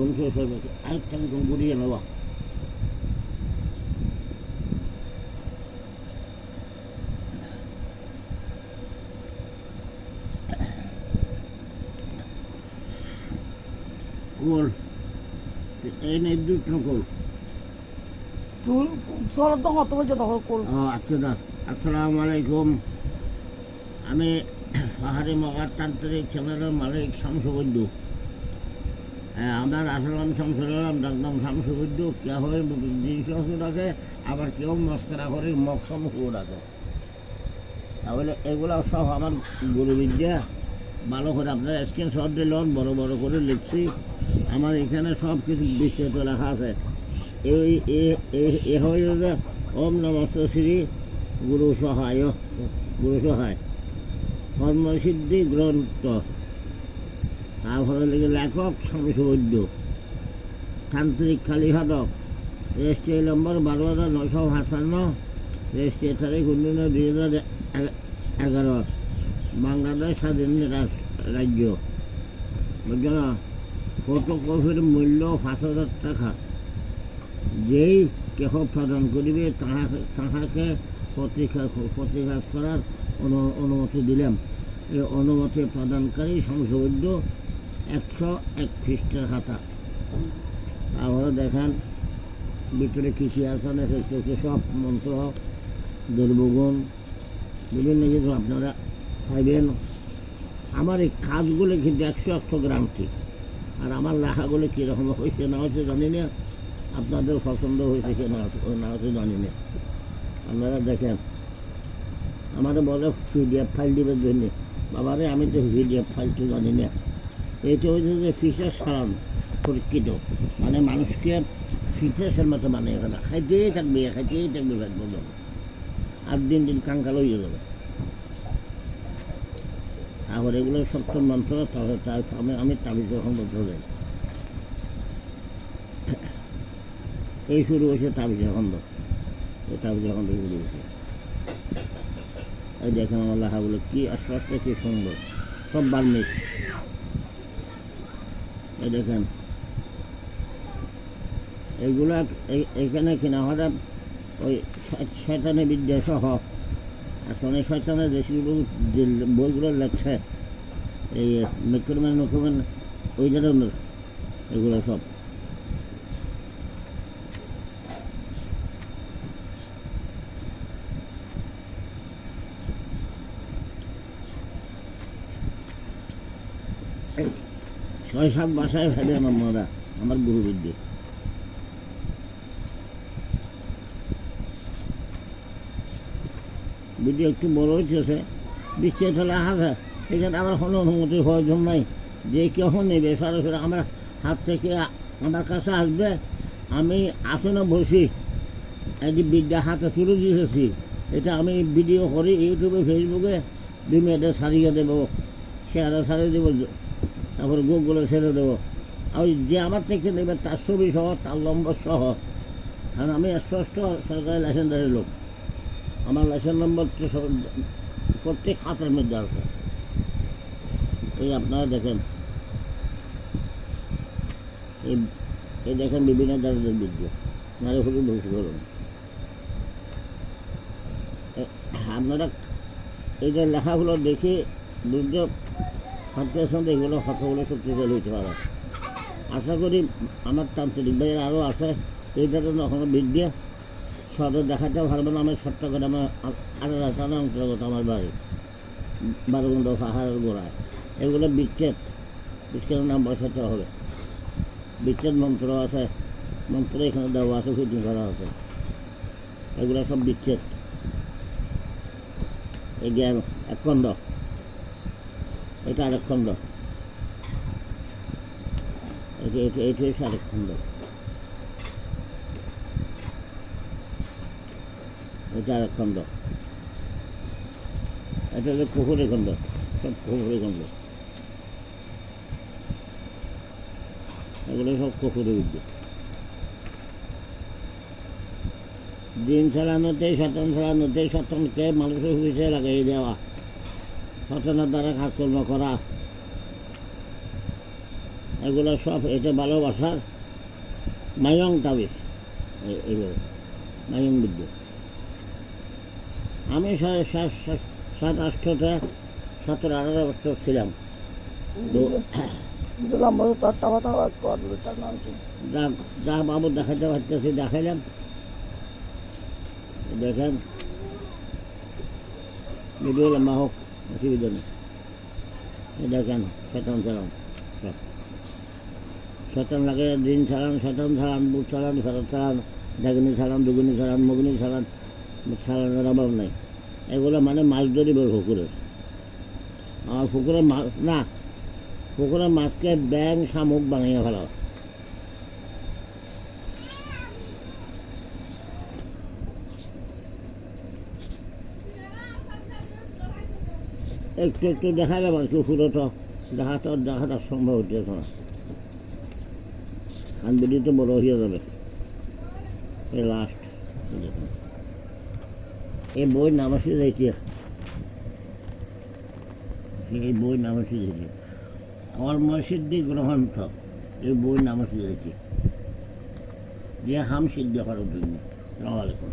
অনুষ্ঠিত হবে আরেকটা আমি ঘুরিয়ে নেওয়া কোল। এই নেই দুটো কোল চুল সর তো কত বলছে তখন কোল। ও আচ্ছা দাস আসসালামু আলাইকুম। আমি পাহাড়ি মগার তান্ত্রিক চ্যানেলের মালিক শামসুবৈদ্য। হ্যাঁ আমার আসলাম শামসুলাম ডাকনাম শামসুবৈদ্য কেউ হয়? জিনিস ডাকে, আবার কেউ মস্করা করে মকসম ডাকে। তাহলে এগুলো সব আমার গুরুবিদ্যা। ভালো করে আপনার স্ক্রিন শট দিলেন বড় বড় করে লিখছি। আমার এখানে সব কিছু বিস্তারিত লেখা আছে। এই, এ- হয়ে ওম নমস্ত শ্রী গুরু সহায় গুরু সহায়। কর্মসিদ্ধি গ্রন্থ। তারপরে লিখে লেখক সমসবৈদ্য তান্ত্রিক কালীহাদক রেজিস্ট্রি নম্বর বারো হাজার নশো সাতান্ন। রেজিস্ট্রি তারিখ উনিশ দুই হাজার এগারো। বাংলাদেশ স্বাধীন রাজ্য। বুঝছ না ফটোকপির মূল্য পাঁচ হাজার টাকা। যেই কেহ প্রদান করিবে তাহাকে তাহাকে প্রতিকাশ প্রতিকাশ করার অনু- অনুমতি দিলাম। এই অনুমতি প্রদানকারী সংশোধন্য একশো এক খ্রিস্টের খাতা। তারপরে দেখেন, ভিতরে কী কী না সেগুলো সব মন্ত্র দুর্বগুণ বিভিন্ন কিছু আপনারা পাইবেন। আমার এই কাজগুলো কিন্তু একশো একশো গ্রামটি আর আমার লেখাগুলো কীরকম হয়েছে না হয়েছে জানি না। আপনাদের পছন্দ হয়েছে কি না না হয়েছে জানি না। আপনারা দেখেন, আমাদের বলে পিডিএফ ফাইল দিবার জন্য। বাবারে, আমি তো পিডিএফ ফাইলটা জানি না। এইটা হচ্ছে যে ফিসের সারান পরীক্ষিত মানে মানুষকে ফিটেসের মতো মানে এখানে খাইতেই থাকবে খাইতেই থাকবে ফ্যাট পর্যন্ত আর দিন দিন কাঙ্কাল হয়ে যাবে। তারপর এগুলো সত্য মন্ত্র তাহলে তার আমি আমি তাবিজ যখন বলতে এই শুরু হয়েছে তাবিজ খন্ড এই তাবিজ খন্ড শুরু হয়েছে এই দেখেন আমার লেখাগুলো কি আস্পষ্ট কি সুন্দর সব বার্মিক এই দেখেন। এইগুলা এই- এইখানে কিনা হঠাৎ ওই শয়- শয়তানি বিদ্যা সহ, আসলে শয়তানের যেগুলো যে বইগুলো লেখছে, এই মেকরম্যান মেকরম্যান ওই ধরনের এগুলো সব। ছয় সাত বাসায় ফেলেন আপনারা আমার গুরুবিদ্যে ভিডিও একটু বড় হইতেছে বৃষ্টি চলে আসে এখানে আমার কোনো অনুমতি প্রয়োজন নাই। যে কেউ নেবে, সরাসরি আমার হাত থেকে আমার কাছে আসবে। আমি আসনে বসি। যে বিদ্যা হাতে তুলে দিয়েছি, এটা আমি ভিডিও করি ইউটিউবে ফেসবুকে দুই মিনিটে সারিয়ে দেবো শেয়ারে সারিয়ে দেবো। তারপরে গুগলে ছেড়ে দেবো। ওই যে আমার থেকে নেবে, তার ছবি সহ, তার নম্বর সহ। কারণ আমি স্পষ্ট সরকারি লাইসেন্সদারি লোক। আমার লাইসেন্স নম্বর তো সব- প্রত্যেক খাতার মধ্যে আছে। এই আপনারা দেখেন। এই দেখেন বিভিন্ন ধরনের বিদ্যা নারী হলে। ভবিষ্য করুন আপনারা এই যে লেখাগুলো দেখে বুঝতে পারতেছেন এগুলো কতগুলো শক্তিশালী হইতে পারে। আশা করি আমার তান্ত্রিক ভাইয়ের আরও আছে, এই ধরনের কোনো বিদ্যা সদর দেখাতে পারব না, আমি সত্য করে আমার থানা অন্তর্গত আমার বাড়ি বারগুন্ড পাহাড়ের গোড়ায়। এগুলো বিচ্ছেদ, বিচ্ছেদের নাম বসাতে হবে। বিচ্ছেদ মন্ত্র আছে, মন্ত্র এখানে দেওয়া আছে ফিটিং করা আছে। এগুলো সব বিচ্ছেদ। এই জ্ঞান, এক খণ্ড। এটা আরেক খণ্ড এটা হচ্ছে আরেক খণ্ড এটা আরেক খণ্ড এটা হচ্ছে পুকুরে খণ্ড সব পুকুরে খণ্ড এগুলো সব পুকুরে উঠবে দিন চালানোতে শতন চালানোতে শতনকে মানুষের হুইসে লাগিয়ে দেওয়া। শতনের দ্বারা কাজকর্ম করা। এগুলো সব এটা ভালোবাসার মায়ং তাবিজ। এগুলো মায়ং বিদ্যুৎ আমি সাত আটশোতে সতেরো আঠারো বছর ছিলাম। যা যা বাবু দেখাতে পারতেছি দেখাইলাম। দেখেন। ভিডিও লম্বা হোক। অসুবিধা নেই। এই দেখেন শতান চালান সব। লাগে দিন চালান শতান চালান বুট চালান ফেরত চালান ডাগনি চালান দুগুনি চালান মগুনি চালান চালানের অভাব নাই। এগুলো মানে মাছ ধরি বের পুকুরের। আর পুকুরের মাছ না পুকুরের মাছকে ব্যাং শামুক বানিয়ে ফেলা একটু একটু দেখা যাবে কি পুরোটা দেখাটা দেখাটা সম্ভব হচ্ছে না। আনবিডি তো বড় হয়ে যাবে। এই লাস্ট এই বই নাম আছে যাইতে এই বই নাম আছে। যাইতে কর্মসিদ্ধি গ্রহণঠ এই বই নাম আছে যাইতে। যে হাম সিদ্ধি করার জন্য। সালাম আলাইকুম।